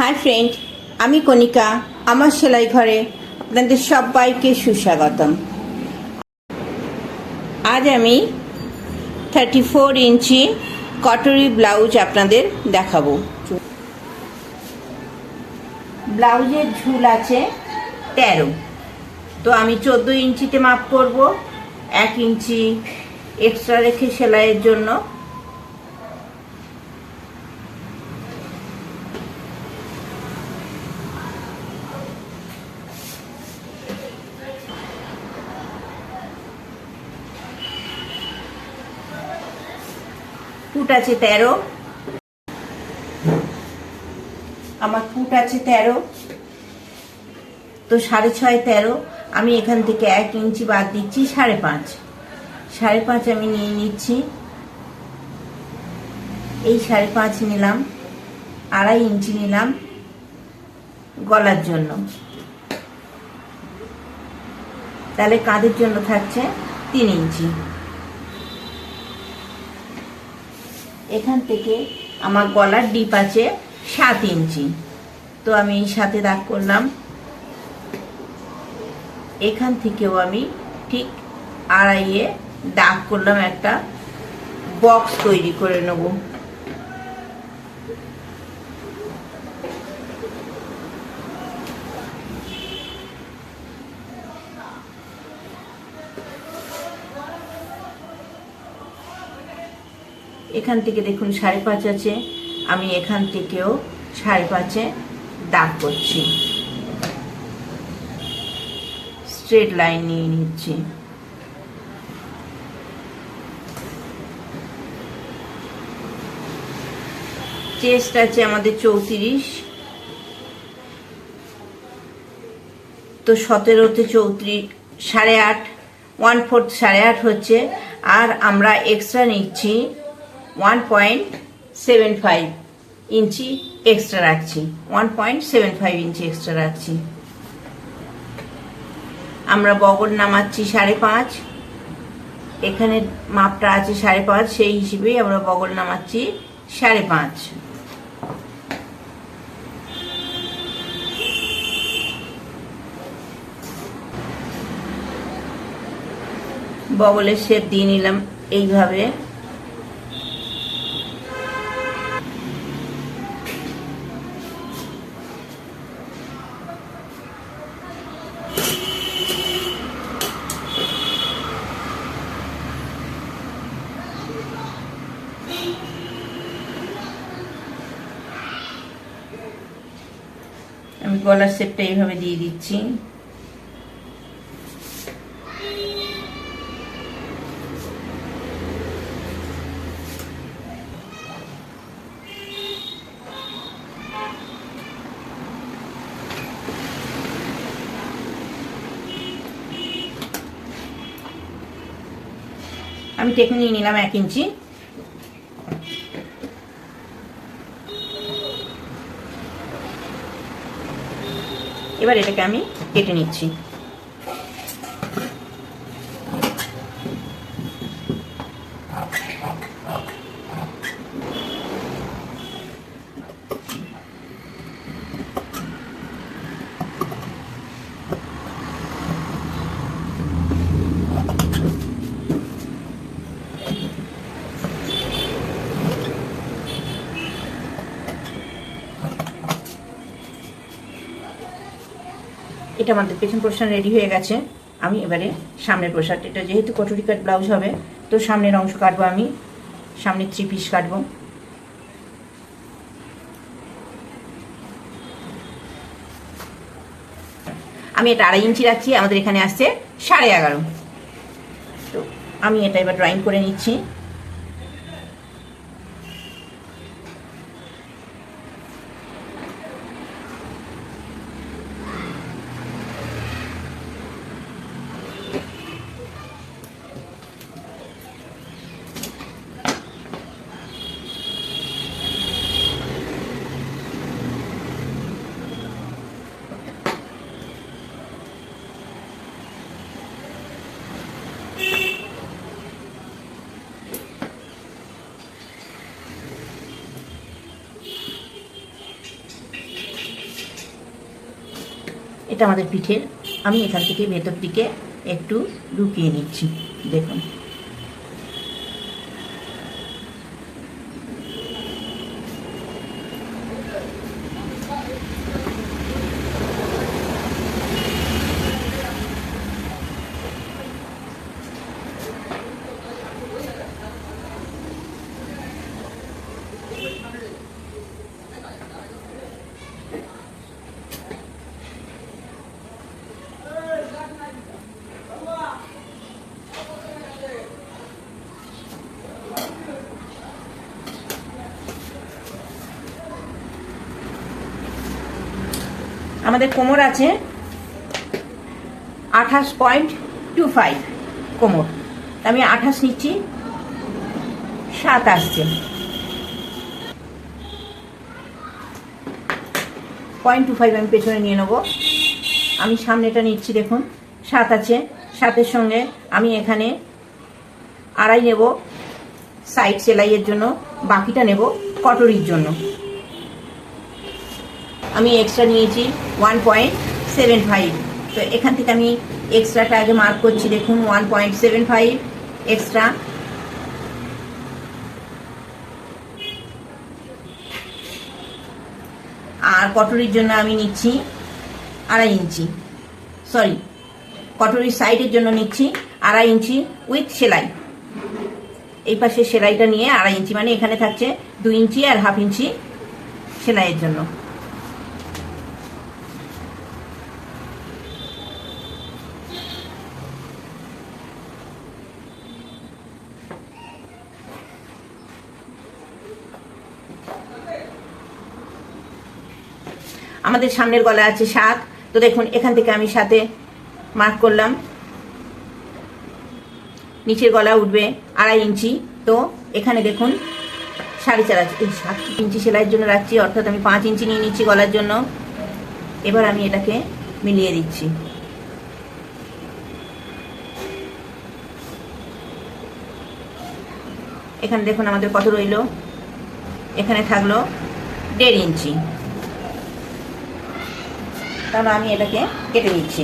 Hi friend, আমি কণিকা, আমার সেলাই ঘরে আপনাদের সবাইকে সুস্বাগতম। আজ আমি থার্টি ফোর ইঞ্চি কটরি ব্লাউজ আপনাদের দেখাবো। ব্লাউজের ঝুল আছে তেরো। তো আমি চোদ্দ ইঞ্চিতে মাপ করব, এক ইঞ্চি এক্সট্রা রেখে সেলাইয়ের জন্য। ফুট আছে তেরো। আমার ফুট আছে তেরো। তো সাড়ে ছয় তেরো। আমি এখান থেকে এক ইঞ্চি বাদ দিচ্ছি সাড়ে পাঁচ। সাড়ে পাঁচ আমি নিয়ে নিচ্ছি। এই সাড়ে পাঁচ নিলাম। আড়াই ইঞ্চি নিলাম গলার জন্য। তাহলে কাঁধের জন্য থাকছে তিন ইঞ্চি। এখান থেকে আমার গলার ডিপ আছে সাত ইঞ্চি। তো আমি সাথে দাগ করলাম। এখান থেকেও আমি ঠিক আড়াইয়ে দাগ করলাম একটা বক্স তৈরি করে নেব। এখান থেকে দেখুন সাড়ে পাঁচ আছে। আমি এখান থেকেও সাড়ে পাঁচে দাগ করছি। স্ট্রেট লাইন নিয়ে নিচ্ছি। চেস্ট আছে আমাদের চৌত্রিশ। তো সতেরোতে চৌত্রিশ, সাড়ে আট ওয়ান ফোর্থ সাড়ে আট হচ্ছে। আর আমরা এক্সট্রা নিচ্ছি one point seven five inch extra রাখছি one point seven five inch extra রাখছি আমরা বগল নামাচ্ছি সাড়ে পাঁচ। এখানে মাপটা আছে সাড়ে পাঁচ, সেই হিসেবেই আমরা বগল নামাচ্ছি সাড়ে পাঁচ। বগলের শেপ দিয়ে নিলাম এইভাবে আমি গলার শেপটা এইভাবে দিয়ে দিচ্ছি। আমি টেক নিয়ে নিলাম এক ইঞ্চি। এবার এটাকে আমি কেটে নিচ্ছি। এটা আমাদের পেছন পোর্শন রেডি হয়ে গেছে। আমি এবারে সামনের পোর্শন এটা যেহেতু কটুরি কাট ব্লাউজ হবে, তো সামনের অংশ কাটবো আমি সামনে থ্রি পিস কাটবো। আমি এটা আড়াই ইঞ্চি রাখছি, আমাদের এখানে আসছে সাড়ে এগারো। তো আমি এটা এবার ড্রয়িং করে নিচ্ছি। এটা আমাদের পিঠের। আমি এখান থেকে ভেতর দিকে একটু ঢুকিয়ে নিচ্ছি। দেখুন। আমাদের কোমর আছে আঠাশ পয়েন্ট টু ফাইভ কোমর। আমি আঠাশ নিচ্ছি, সাত আসছে। পয়েন্ট টু ফাইভ আমি পেছনে নিয়ে নেব। আমি সামনেটা নিচ্ছি, দেখুন, সাত আছে। সাতের সঙ্গে আমি এখানে আড়াই নেব, সাইড সেলাইয়ের জন্য, বাকিটা নেব, কটরির জন্য। আমি এক্সট্রা নিয়েছি ওয়ান পয়েন্ট সেভেন ফাইভ তো এখান থেকে আমি এক্সট্রাটা আগে মার্ক করছি, দেখুন one point seven five extra আর কটরির জন্য আমি নিচ্ছি আড়াই ইঞ্চি। সরি কটরির সাইডের জন্য নিচ্ছি আড়াই ইঞ্চি উইথ সেলাই। এই পাশে সেলাইটা নিয়ে আড়াই ইঞ্চি মানে এখানে থাকছে দুই ইঞ্চি আর হাফ ইঞ্চি সেলাইয়ের জন্য। আমাদের সামনের গলা আছে সাত। তো দেখুন, এখান থেকে আমি সাথে মার্ক করলাম। নিচের গলা উঠবে আড়াই ইঞ্চি। তো এখানে দেখুন, সাড়ে চার সাত ইঞ্চি সেলাইয়ের জন্য রাখছি, অর্থাৎ আমি পাঁচ ইঞ্চি নিয়ে নিচ্ছি গলার জন্য। এবার আমি এটাকে মিলিয়ে দিচ্ছি। এখানে দেখুন আমাদের কত রইল? এখানে থাকল দেড় ইঞ্চি। তাহলে আমি এটাকে কেটে নিচ্ছি।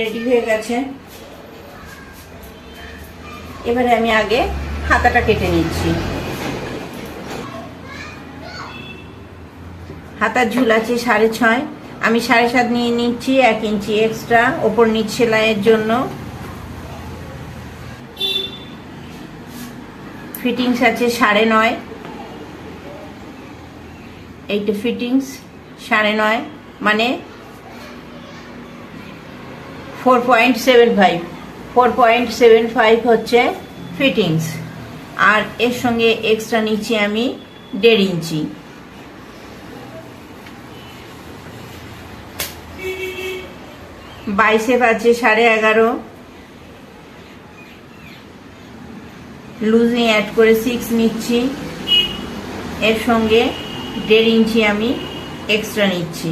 রেডি হয়ে গেছে। এবারে আমি আগে হাতাটা কেটে নিচ্ছি। হাতার ঝুল আছে সাড়ে ছয়। আমি সাড়ে সাত নিয়ে নিচ্ছি, এক ইঞ্চি এক্সট্রা ওপর নিচ সেলাইয়ের জন্য। ফিটিংস আছে সাড়ে নয়। এইটা ফিটিংস সাড়ে নয়। মানে four point seven five four point seven five হচ্ছে ফিটিংস আর এর সঙ্গে এক্সট্রা নিচ্ছি আমি দেড় ইঞ্চি। বাইসেপ আছে সাড়ে এগারো। লুজিং অ্যাড করে সিক্স নিচ্ছি। এর সঙ্গে দেড় ইঞ্চি আমি এক্সট্রা নিচ্ছি।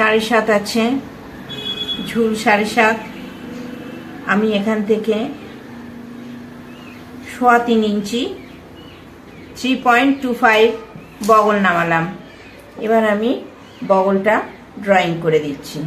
সাড়ে সাত আছে। ঝুল সাড়ে সাত। আমি এখান থেকে সোয়া তিন inch three point two five বগল নামালাম। এবার আমি বগলটা ড্রয়িং করে দিচ্ছি।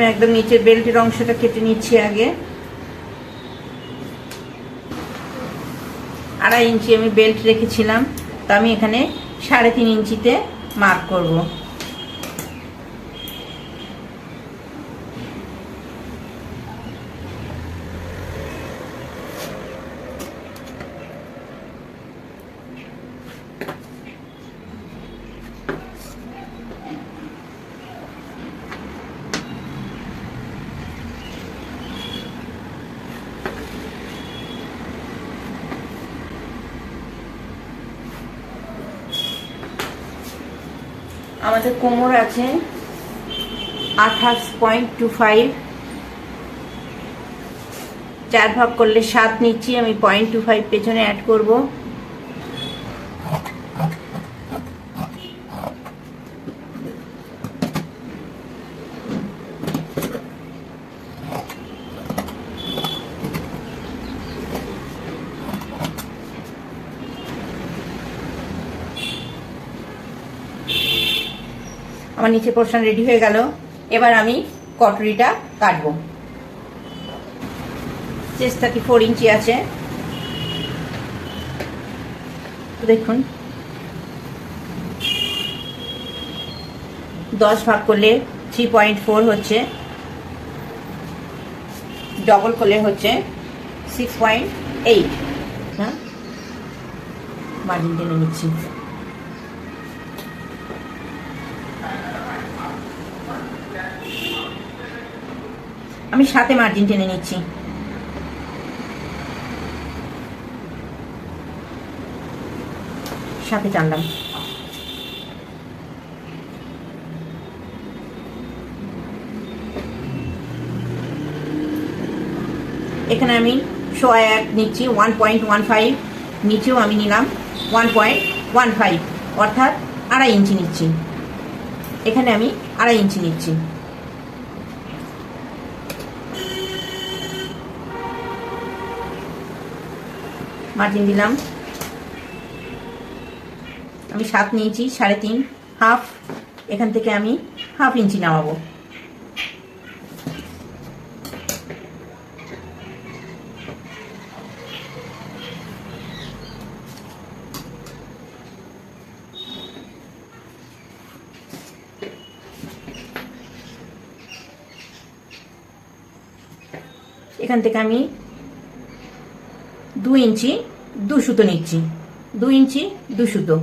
আমি একদম নিচের বেল্টের অংশটা কেটে নিচ্ছি আগে। আড়াই ইঞ্চি আমি বেল্ট রেখেছিলাম। তো আমি এখানে সাড়ে তিন ইঞ্চিতে মার্ক করব। আমাদের কোমর আছে আঠাশ পয়েন্ট টু ফাইভ চার ভাগ করলে সাত নিচ্ছি, আমি পয়েন্ট টু ফাইভ পেছনে অ্যাড করব। আমার নিচে পোর্শন রেডি হয়ে গেল। এবার আমি কটরিটা কাটবো। চেস্ট থার্টি ফোর ইঞ্চি আছে। দেখুন। দশ ভাগ করলে থ্রি পয়েন্ট ফোর হচ্ছে। ডবল করলে হচ্ছে সিক্স পয়েন্ট এইট হ্যাঁ? মার্জিন টেনে নিচ্ছি। আমি সাথে মার্জিন টেনে নিচ্ছি। সাথে টানলাম। এখানে আমি সোয়া এক নিচ্ছি ওয়ান পয়েন্ট ওয়ান ফাইভ নিচেও আমি নিলাম ওয়ান পয়েন্ট ওয়ান ফাইভ অর্থাৎ আড়াই ইঞ্চি নিচ্ছি। এখানে আমি আড়াই ইঞ্চি নিচ্ছি। মার্জিন দিলাম। আমি সাত নিয়েছি, সাড়ে তিন, হাফ। এখান থেকে আমি হাফ ইঞ্চি নামাবো। এখান থেকে আমি দু ইঞ্চি দু সুতো নিচ্ছি। দু ইঞ্চি দু সুতো।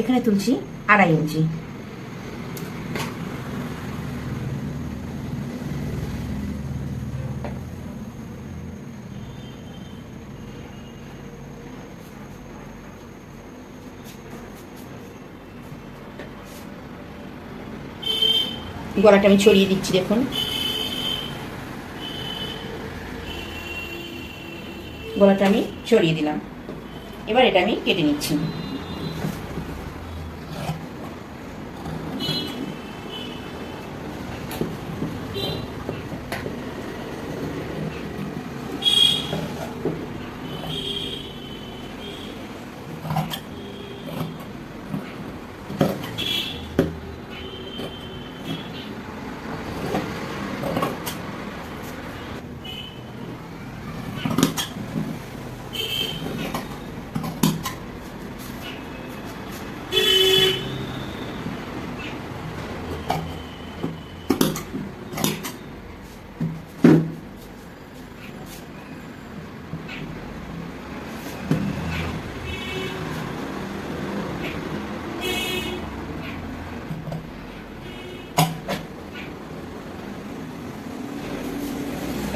এখানে তুলছি আড়াই ইঞ্চি। গলাটা আমি ছড়িয়ে দিচ্ছি দেখুন। গলাটা আমি ছড়িয়ে দিলাম। এবার এটা আমি কেটে নিচ্ছি।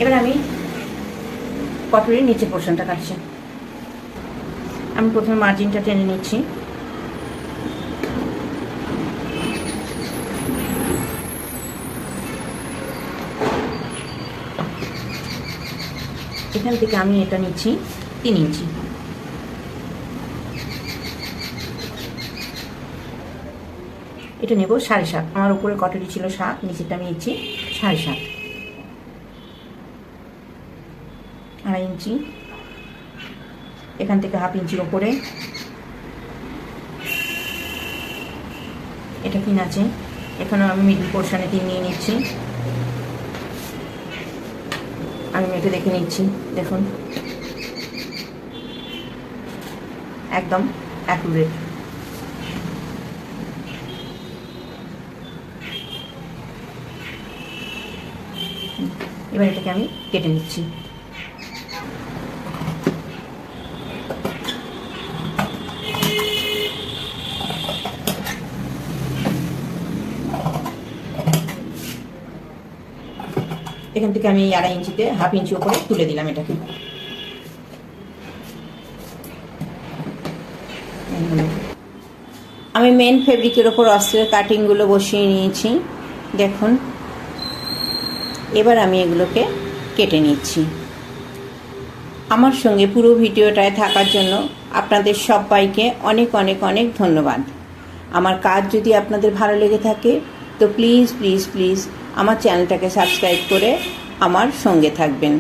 এবার আমি কটরির নিচে পোর্শনটা কাটছি। আমি প্রথমে মার্জিনটা টেনে নিচ্ছি। এখান থেকে আমি এটা নিচ্ছি তিন ইঞ্চি। এটা নেব সাড়ে সাত। আমার উপরে কটরি ছিল সাত, নিচেরটা আমি নিচ্ছি সাড়ে সাত। আড়াই ইঞ্চি। এখান থেকে হাফ ইঞ্চির ওপরে। এটা পিন আছে। এখানে আমি মিডল পোর্শনে তিন নিয়ে নিচ্ছি। আমি এটা দেখে নিচ্ছি। দেখুন। একদম অ্যাকুরেট এবার এটাকে আমি কেটে নিচ্ছি। এখান থেকে আমি আড়াই ইঞ্চিতে হাফ ইঞ্চি উপরে তুলে দিলাম এটাকে। আমি মেন ফেব্রিকের ওপর অস্ত্রের কাটিংগুলো বসিয়ে নিয়েছি। দেখুন। এবার আমি এগুলোকে কেটে নিচ্ছি। আমার সঙ্গে পুরো ভিডিওটায় থাকার জন্য আপনাদের সবাইকে অনেক অনেক অনেক ধন্যবাদ। আমার কাজ যদি আপনাদের ভালো লেগে থাকে, তো প্লিজ প্লিজ প্লিজ আমার চ্যানেলটাকে সাবস্ক্রাইব করে আমার সঙ্গে থাকবেন।